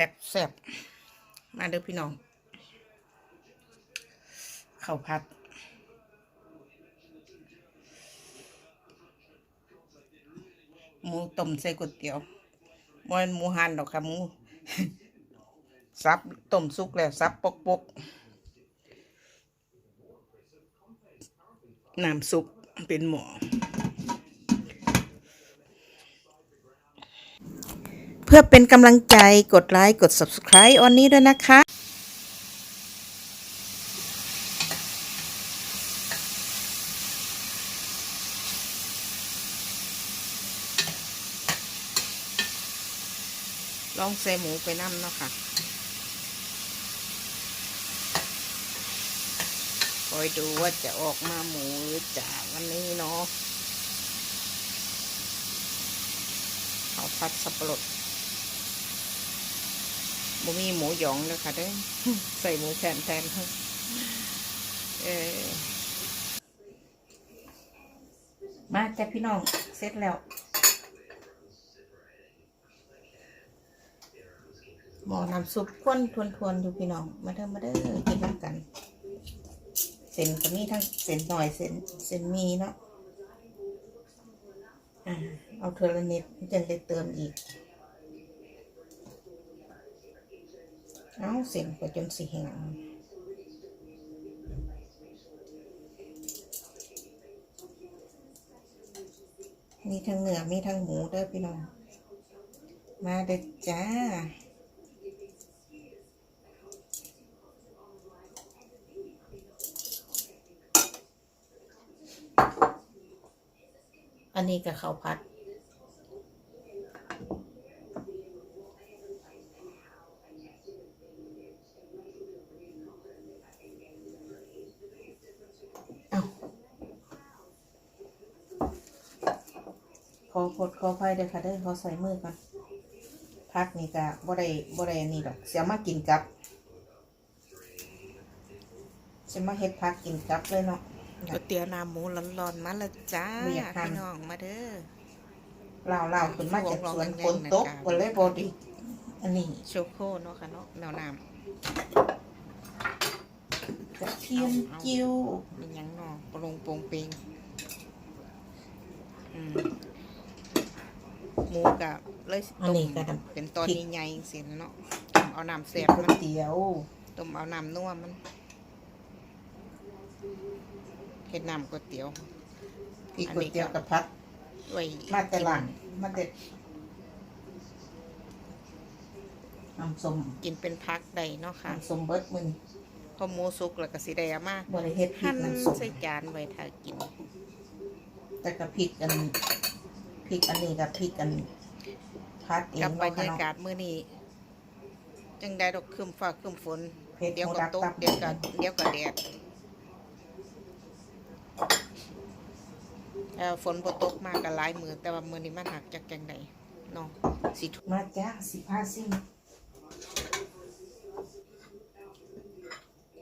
ซ่บแซ่บมาเด้อพี่น้องข้าวผัดหมูต้มใส่ก๋วยเตี๋ยวบ่แมันหมูหันดอกค่ะหมูซับต้มสุกแล้วซับปกปกน้ำซุปเป็นหมอ พื่อเป็นกำลังใจกดไลค์กด subscribe ออนนี้ด้วยนะคะ ลองใส่หมูไปน้ำเนาะค่ะคอยดูว่าจะออกมาหมูหรือจ่าวันนี้เนาะเอาพัดสับปะรด บ่มีหมูหยองเลยค่ะเด้อใส่หมูแทนแทนเออมาจ้ะพี่น้องเสร็จแล้วหมอน้ำซุปข้นทวนๆอยู่พี่น้อง มาเด้อมาเด้อกินน้ำกัน เส้นก็มีทั้งเส้นหน่อยเส้นเส้นมีเนาะอ่าเอาเทอละนิดจะได้เติมอีก เอาเส้นก็จนสีแหงมีทั้งเนื้อมีทั้งหมูเด้อพี่น้อง มาเด้อจ้าอันนี้กับข้าวผัด ขอพดขอไฟเด้อค่ะเด้อขอใส่มือก่อนพักนี่ก็บ่ได้บ่ได้อันนี่ดอกเสียมากินกับเสียมาเฮ็ดพักกินกับเลยเนาะก๋วยเตี๋ยวน้ำหมูร้อนๆมาแล้วจ้าไม่อยากทานพี่น้องมาเด้อลาวลาวขึ้นมาจากสวนลฝองนๆตกกันๆก็เลยบอดีอันนี้โชโคเนาะค่ะเนาะแนวน้กระเทียมจิ้วำมีหยังเนาะปรุงโปรงเปงอืม หมูกับเลยสิอันต้มนี้ก็น้เป็นตอนพริก ใหญ่ๆสิเนาะต้มเอาน้ำำแซ่บก๋วมัยนเตี๋ยวต้มเอาน้ำนัวมันเฮ็ดน้ำก๋วยเตี๋ยวพริกก๋วยเตี๋ยวกับผักไว้มาแต่หลังมาแต่น้ำส้มกินเป็นพักได้เนาะค่ะน้ำส้มเบิดมึงพอหมูสุกแล้วก็สิได้เอามาบริเฮ็ดพริหั่กนน้ำส้มใส่จานไว้ถ้ากิน แต่กับพริกอัน พริกอันนี้กับพริกอันพัดเองกับบรเนาะรค่ะยาเนาะกาศมื้อนี้จังได้ดอกครึมฟ้าครึมฝน เผ็ดเดี๋ยวหมูก็ดักตกตับเดี๋ยวก็เดี๋ยวก็แดดเอ่อฝนบ่ตกมากก็หลายมือแต่ว่ามื้อนี้มันหักจากจังไดเนาะสิทุมาจ้าสิพาซิม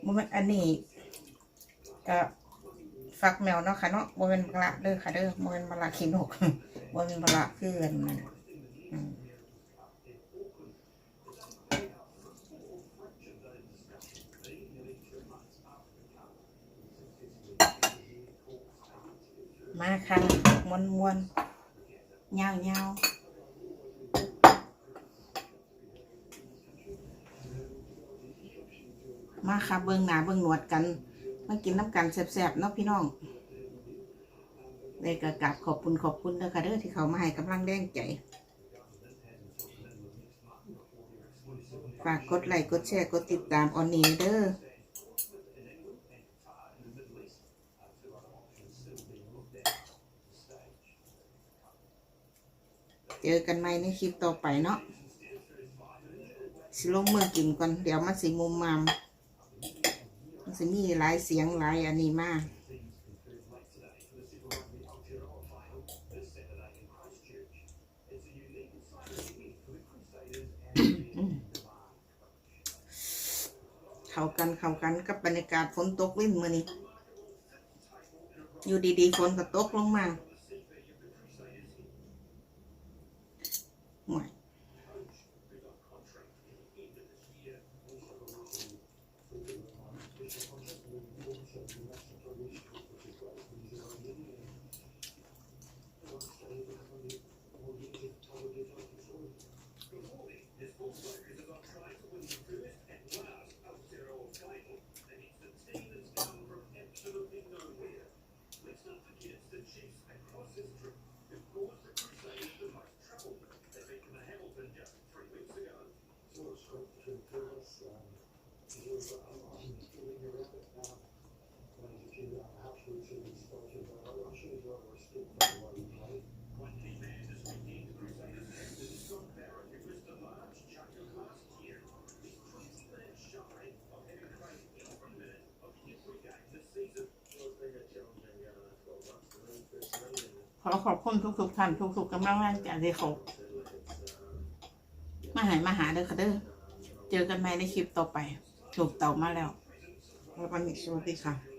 บ่แมันอันนี้ก็ ฟักแมวเนาะค่ะเนาะบ่เป็นมะละเด้อค่ะเด้อบ่เป็นมะละขี้นกบ่เป็นมละคืออันนั้นมาค่ะมวนมวนๆยาวยาวมาค่ะเบิ่งหน้าเบิ่งหนวดกัน มากินน้ำกันแซ่บๆเนาะพี่น้องได้กระกราบขอบคุณขอบคุณเด้อค่ะเด้อที่เขามาให้กำลังแรงใจ ฝากกดไลค์กดแชร์กดติดตามออนนี้เด้อเจอกันใหม่ในคลิปต่อไปเนาะสิลงมือกินก่อนเดี๋ยวมันสิมุมมาม มันสิมีหลายเสียงหลายอันนี้มากเข้ากันเข้ากันกับบรรยากาศฝนตกเว้นมือนี้ อยู่ดีๆฝนก็ตกลงมา ขอขอบคุณทุกๆท่านทุกๆกำลังแรงใจที่เขามาหายมาหาเด้อค่ะเด้อเจอกันใหม่ในคลิปต่อไปถูกเต่ามาแล้วแล้ววันนี้สวัสดีค่ะ